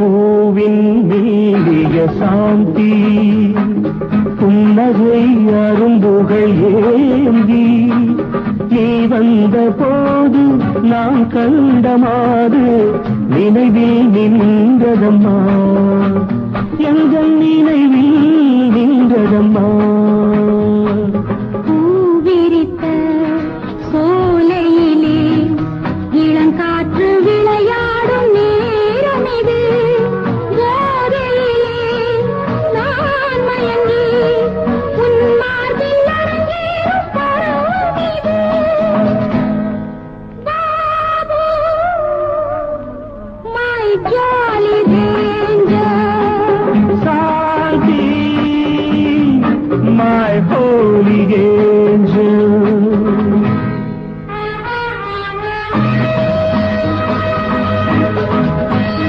பூவின் மீறிய சாந்தி புன்னகை அரும்புகள் ஏந்தி நீ வந்த போது நான் கண்ட மாது நினைவில் நின்றதம்மா. My holy gate